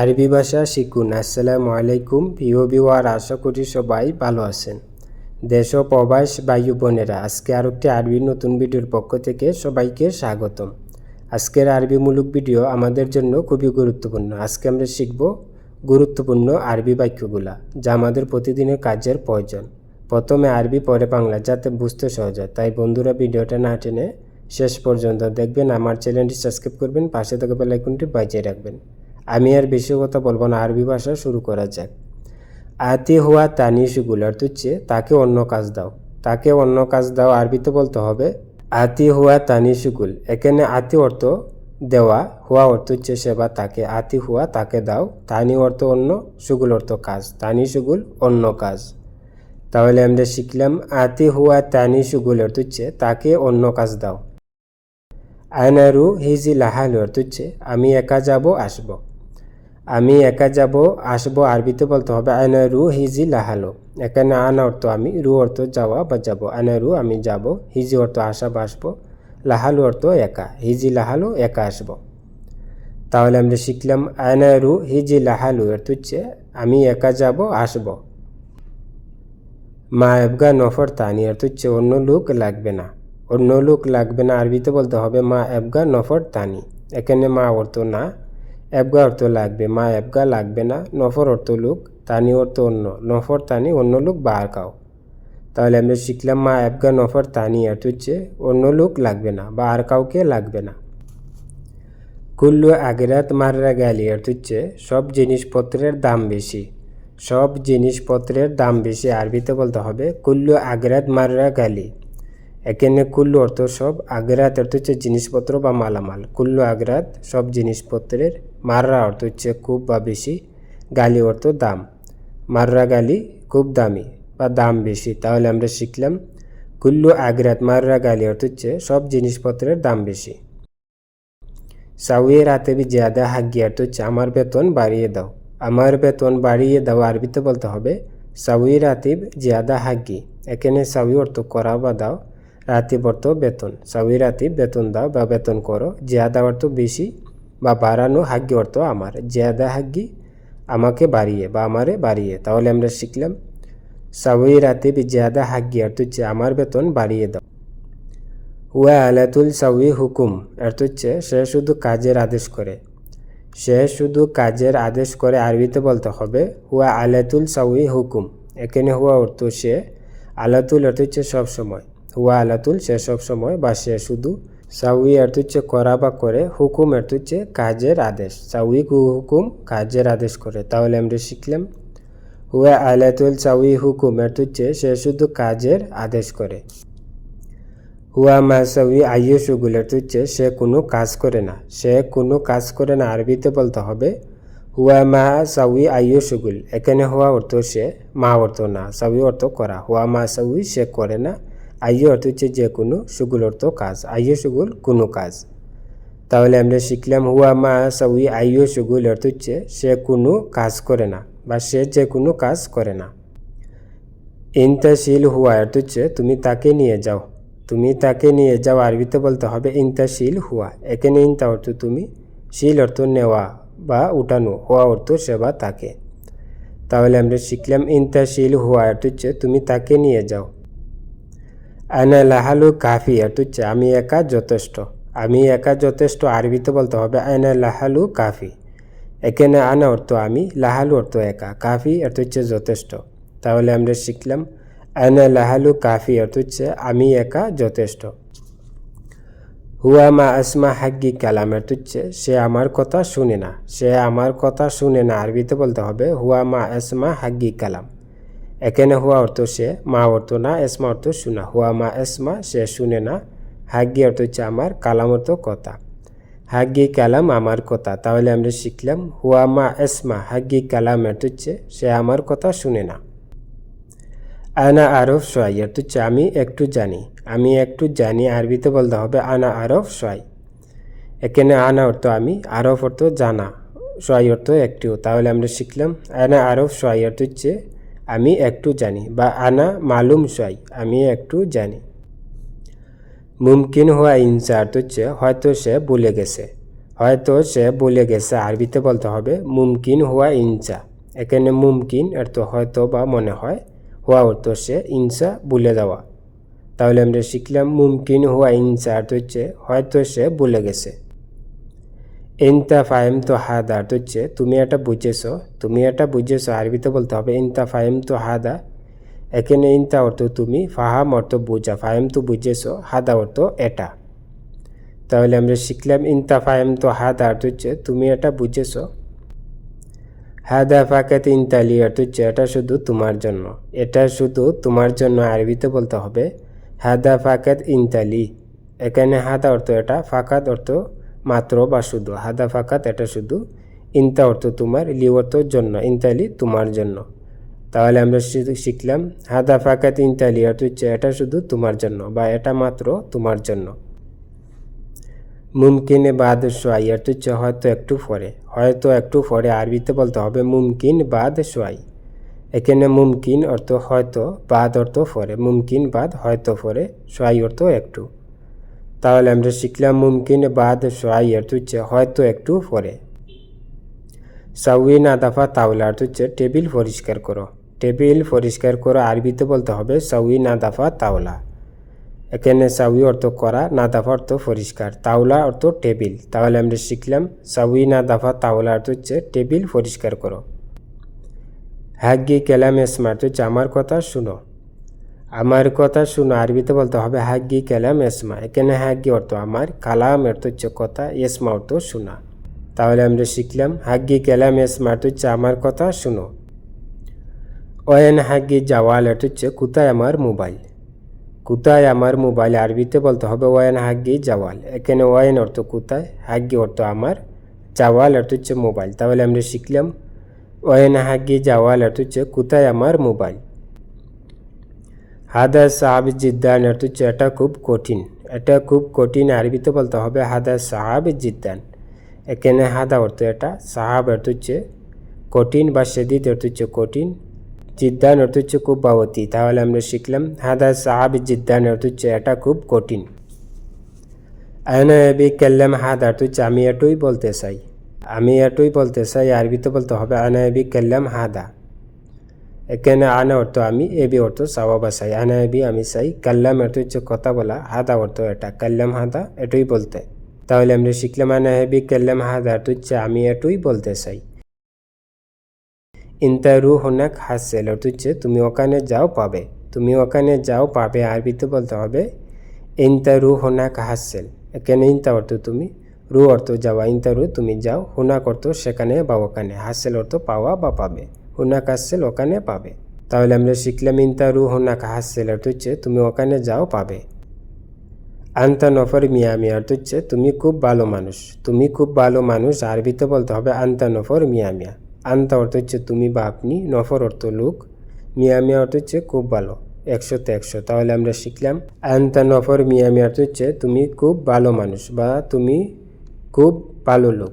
আরবি ভাষা শিখুন। আসসালামু আলাইকুম, প্রিয় বিওয়ার আশা করি সবাই ভালো আছেন। দেশ ও প্রবাস বায়ু বোনেরা, আজকে আর একটি আরবি নতুন ভিডিওর পক্ষ থেকে সবাইকে স্বাগতম। আজকের আরবিমূলক ভিডিও আমাদের জন্য খুবই গুরুত্বপূর্ণ। আজকে আমরা শিখব গুরুত্বপূর্ণ আরবি বাক্যগুলা, যা আমাদের প্রতিদিনের কাজের প্রয়োজন। প্রথমে আরবি, পরে বাংলা, যাতে বুঝতে সহজ হয়। তাই বন্ধুরা, ভিডিওটা না টেনে শেষ পর্যন্ত দেখবেন। আমার চ্যানেলটি সাবস্ক্রাইব করবেন, পাশে থাকা বেল আইকনটি বাজিয়ে রাখবেন। আমি আর বেশি কথা বলব না, আরবি ভাষা শুরু করা যাক। আতি হুয়া তানিশগুল অর্থ হচ্ছে তাকে অন্য কাজ দাও। তাকে অন্য কাজ দাও, আরবিতে বলতে হবে, আতি হুয়া তানিশগুল এখানে আতি অর্থ দেওয়া, হুয়া অর্থ হচ্ছে সেবা তাকে। আতি হুয়া তাকে দাও, তানি অর্থ অন্য, সুগুল অর্থ কাজ। তানি সুগুল অন্য কাজ। তাহলে আমরা শিখলাম, আতি হুয়া তানি সুগুল অর্থ হচ্ছে, তাকে অন্য কাজ দাও। আয়নারু হিজি লাহালু অর্থ হচ্ছে, আমি একা যাব, আসব। আমি একা যাব, আসব, আরবিতে বলতে হবে আয়না রু হিজি লাহালো। এখানে আনা অর্থ আমি, রু অর্থ যাওয়া বা যাব। আয়না রু আমি যাব। হিজি অর্থ আসা বা আসব। লাহালু অর্থ একা। হিজি লাহালু, একা আসব। তাহলে আমরা শিখলাম আয়না রু হিজি লাহালু অর্থ হচ্ছে, আমি একা যাব, আসব। মা এবগা নফর তানি অর্থ হচ্ছে, অন্য লোক লাগবে না। অন্য লোক লাগবে না আরবিতে বলতে হবে, মা এবগা নফর তানি। এখানে মা অর্থ না। এবগা অর্থ লাগবে, মা এবগা লাগবে না, নফর অর্থ লোক, তানি অর্থ অন্য, নফর তানি অন্য লোক আর কাউ তাহলে আমরা শিখলাম মা এবগা নফর তানি অর্থ হচ্ছে অন্য লোক লাগবে না বা আর কাউকে লাগবে না। কুল্লু আগেরাত মাররা গেলি অর্থ হচ্ছে সব জিনিসপত্রের দাম বেশি, সব জিনিসপত্রের দাম বেশি, আরবিতে বলতে হবে, কুল্লু আগেরাত মাররা গালি। এখানে কুল্লু অর্থ সব আগরাত অর্থ হচ্ছে জিনিসপত্র বা মালামাল। কুল্লু আগরাত সব জিনিসপত্রের মাররা অর্থ হচ্ছে খুব বা বেশি, গালি অর্থ দাম। মাররা গালি খুব দামি বা দাম বেশি, তাহলে আমরা শিখলাম কুল্লু আগরাত মাররা গালি অর্থ হচ্ছে সব জিনিসপত্রের দাম বেশি। সাউয়ে রাতে বি জিয়াদা হাগি অর্থ হচ্ছে আমার বেতন বাড়িয়ে দাও। আমার বেতন বাড়িয়ে দাও আরবিতে বলতে হবে সাউই রাতিব জিয়াদা হাগি এখানে সাউই অর্থ করা বা দাও। রাতিব অর্থ বেতন। সাউই রাতিব বেতন দাও বা বেতন করো, জিয়াদা অর্থ বেশি বা বাড়ানো হাগ্যি অর্থ আমার। জিয়াদা হাগ্যি আমাকে বাড়িয়ে বা আমারে বাড়িয়ে। তাহলে আমরা শিখলাম সাউই রাতিব জিয়াদা হাগ্যি অর্থ হচ্ছে আমার বেতন বাড়িয়ে দাও। হুয়া আলাতুল সাউই হুকুম অর্থ হচ্ছে সে শুধু কাজের আদেশ করে। সে শুধু কাজের আদেশ করে আরবিতে বলতে হবে হুয়া আলাতুল সাউই হুকুম। এখানে হুয়া অর্থ সে আলাতুল অর্থ হচ্ছে সবসময় আলাতুল সে সময় বা সে শুধু সাউই অর্থ হচ্ছে করা বা করে হুকুম অর্থ হচ্ছে কাজের আদেশ। সাউই হুকুম কাজের আদেশ করে। তাহলে আমরা শিখলাম হুয়া আলাতুল সাউই হুকুম অর্থ হচ্ছে সে শুধু কাজের আদেশ করে। হুয়া মা সাউই আইয় সুগুল অর্থ হচ্ছে সে কোনো কাজ করে না। সে কোনো কাজ করে না, আরবিতে বলতে হবে হুয়া মা সাউই আইয় সুগুল। এখানে হওয়া অর্থ সে, মা অর্থ না, সাউই অর্থ করা। হুয়া মা সাউই সে করে না আইয় অর্থ হচ্ছে যে কোনো সুগুল অর্থ কাজ আইয় সুগুল কোনো কাজ। তাহলে আমরা শিখলাম হুয়া মা সাউই আইয় সুগুল অর্থ হচ্ছে সে কোনো কাজ করে না বা সে যে কোনো কাজ করে না। ইন্তাশীল হুয়া অর্থ হচ্ছে তুমি তাকে নিয়ে যাও। তুমি তাকে নিয়ে যাও, আরবিতে বলতে হবে ইন্তাশীল হুয়া। এখানে ইন্তা অর্থ তুমি শীল অর্থ নেওয়া বা উঠানো, হুয়া অর্থ সেবা তাকে। তাহলে আমরা শিখলাম ইন্তাশীল হুয়া অর্থ হচ্ছে তুমি তাকে নিয়ে যাও। আনা লাহালু কাফি অর্থ হচ্ছে আমি একা যথেষ্ট। আমি একা যথেষ্ট, আরবিতে বলতে হবে আনা লাহালু কাফি। এখানে আনা অর্থ আমি, লাহালু অর্থ একা, কাফি অর্থ হচ্ছে যথেষ্ট। তাহলে আমরা শিখলাম আনা লাহালু কাফি অর্থ হচ্ছে আমি একা যথেষ্ট। হুয়া মা আসমা হাগ্গি কালাম অর্থ হচ্ছে সে আমার কথা শুনে না। সে আমার কথা শুনে না, আরবিতে বলতে হবে হুয়া মা আসমা হাগ্গি কালাম। এখানে হুয়া অর্থ সে, মা অর্থ না, এসমা অর্থ শোনা। হুয়া মা, এসমা সে, শুনে না। হাগ্গি অর্থ হচ্ছে আমার কালাম অর্থ কথা। হাগ্গি কালাম আমার কথা। তাহলে আমরা শিখলাম হুয়া মা, এসমা। হাগ্গি কালাম অর্থ হচ্ছে সে আমার কথা শুনে না। আনা আরফ সোয়াই অর্থ হচ্ছে, আমি একটু জানি। আমি একটু জানি, আরবিতে বলতে হবে, আনা আরফ সোয়াই এখানে আনা অর্থ আমি, আরফ অর্থ জানা। সোয়াই অর্থ একটিও। তাহলে আমরা শিখলাম, আনা আরফ সোয়াই অর্থ হচ্ছে আমি একটু জানি বা আনা মালুম সোয়াই আমি একটু জানি। মুমকিন হওয়া ইনসা অর্থ হচ্ছে হয়তো সে বলে গেছে। হয়তো সে বলে গেছে, আরবিতে বলতে হবে, মুমকিন হুয়া ইনসা। এখানে মুমকিন অর্থ হয়তো বা মনে হয়, হুয়া অর্থ সে ইনসা বলে দেওয়া। তাহলে আমরা শিখলাম মুমকিন হুয়া ইনসা হচ্ছে হয়তো সে বলে গেছে। ইনতা ফাহিম তো হাদা হচ্ছে তুমি এটা বুঝেছ তুমি এটা বুঝেছ আরবিতে বলতে হবে ইনতা ফাহিম তো হাদা এখানে ইনতা অর্থ তুমি ফাহাম অর্থ বুঝা ফাহিম তো বুঝেছ হাদা অর্থ এটা তাহলে আমরা শিখলাম ইনতা ফাহিম তো হাদা হচ্ছে তুমি এটা বুঝেছ হাদা ফাকাত ইনতালি অর্থ হচ্ছে এটা শুধু তোমার জন্য এটা শুধু তোমার জন্য আরবিতে বলতে হবে হাদা ফাকাত ইনতালি এখানে হাদা অর্থ এটা ফাকাত অর্থ মাত্র বা শুধু। হাদা ফাকাত, এটা শুধু। ইনতা অর্থ তোমার লি অর্থ জন্য ইনতালি তোমার জন্য। তাহলে আমরা শিখলাম, হাদা ফাকাত ইনতালি অর্থ হচ্ছে এটা শুধু তোমার জন্য বা এটা মাত্র তোমার জন্য। মুমকিনে বাদ সোয়াই অর্থ হচ্ছে হয়তো একটু পরে। হয়তো একটু পরে আরবিতে বলতে হবে মুমকিন বাদ সোয়াই। এখানে মুমকিন অর্থ হয়তো, বাদ অর্থ পরে। মুমকিন বাদ হয়তো পরে, সোয়াই অর্থ একটু। তাহলে আমরা শিখলাম মুমকিন বাদ সোয়াই অর্থ হচ্ছে হয়তো একটু পরে। সাউই না দাফা তাওলা অর্থ হচ্ছে টেবিল পরিষ্কার করো। টেবিল পরিষ্কার করো আরবিতে বলতে হবে সাউই না দাফা তাওলা। এখানে সাউই অর্থ করা না দাফা অর্থ পরিষ্কার। তাওলা অর্থ টেবিল। তাহলে আমরা শিখলাম সাউই না দাফা তাওলা অর্থ হচ্ছে টেবিল পরিষ্কার করো। হাগ্গি কেলাম এসমা অর্থ হচ্ছে আমার কথা শুনো। আমার কথা শুনো, আরবিতে বলতে হবে, হাগ্গি কেলাম এসমা এখানে হাগ্গি অর্থ আমার, কালাম অর্থ হচ্ছে কথা এসমা অর্থ শোনা। তাহলে আমরা শিখলাম, হাগ্গি কেলাম এসমা অর্থ হচ্ছে আমার কথা শুনো। ওয়েন হাগ্গি জাওয়াল অর্থ হচ্ছে কোথায় আমার মোবাইল। কোথায় আমার মোবাইল, আরবিতে বলতে হবে ওয়ান হাগ্গি জাওয়াল। এখানে ওয়েন অর্থ কোথায় হাগ্গি অর্থ আমার, জাওয়াল অর্থ হচ্ছে মোবাইল। তাহলে আমরা শিখলাম ওয়ান হাগ্গি জাওয়াল অর্থ হচ্ছে কোথায় আমার মোবাইল। হাদা সাহাব জিদ্দান অর্থ হচ্ছে এটা খুব কঠিন। এটা খুব কঠিন আরবিতে বলতে হবে হাদা সাহাব জিদ্দান। এখানে হাদা অর্থ এটা, সাহাব অর্থ হচ্ছে কঠিন বা সেদিত অর্থ হচ্ছে কঠিন। জিদ্দান অর্থ হচ্ছে খুব বাবতি, তাহলে আমরা শিখলাম হাদা সাহাব জিদ্দান অর্থ হচ্ছে এটা খুব কঠিন। আয়না এবি কাল্লাম হাদ অর্থ হচ্ছে আমি এটুই বলতে চাই। আমি এটুই বলতে চাই আরবিতে বলতে হবে আনা এবি কাল্লাম হাদা। এখানে আনা অর্থ আমি এবি অর্থ চাওয়া বা চাই আনা এবি আমি চাই। কাল্লাম অর্থ হচ্ছে কথা বলা। হাদা অর্থ এটা। কাল্লাম হাদা এটুই বলতে। তাহলে আমরা শিখলাম আনা এবি কাল্লাম হাদা অর্থ হচ্ছে আমি এটুই বলতে চাই। ইন্তারু হোনাক হাসেল অর্থ হচ্ছে তুমি ওখানে যাও পাবে। তুমি ওখানে যাও পাবে, আরবিতে বলতে হবে। ইন্তারু হোনাক হাসেল। এখানে ইন্তা অর্থ তুমি। রু অর্থ যাওয়া। ইন্তারু তুমি যাও। হুনাক অর্থ সেখানে বা ওখানে। হাসেল অর্থ পাওয়া বা পাবে। হুনাক হাসেল ওখানে পাবে। তাহলে আমরা শিখলাম ইন্তারু হোনাক হাসেল অর্থ হচ্ছে তুমি ওখানে যাও, পাবে। আন্তা নফর মিয়ামি অর্থ হচ্ছে তুমি খুব ভালো মানুষ, তুমি খুব ভালো মানুষ, আরবিতে বলতে হবে আন্তা নফর মিয়ামিয়া। আন্তা অর্থ হচ্ছে তুমি বা আপনি নফর অর্থ লোক মিয়া মিয়া অর্থ হচ্ছে খুব ভালো, একশোতে একশো। তাহলে আমরা শিখলাম আন্তা নফর মিয়া মিয়া অর্থ হচ্ছে তুমি খুব ভালো মানুষ, বা তুমি খুব ভালো লোক।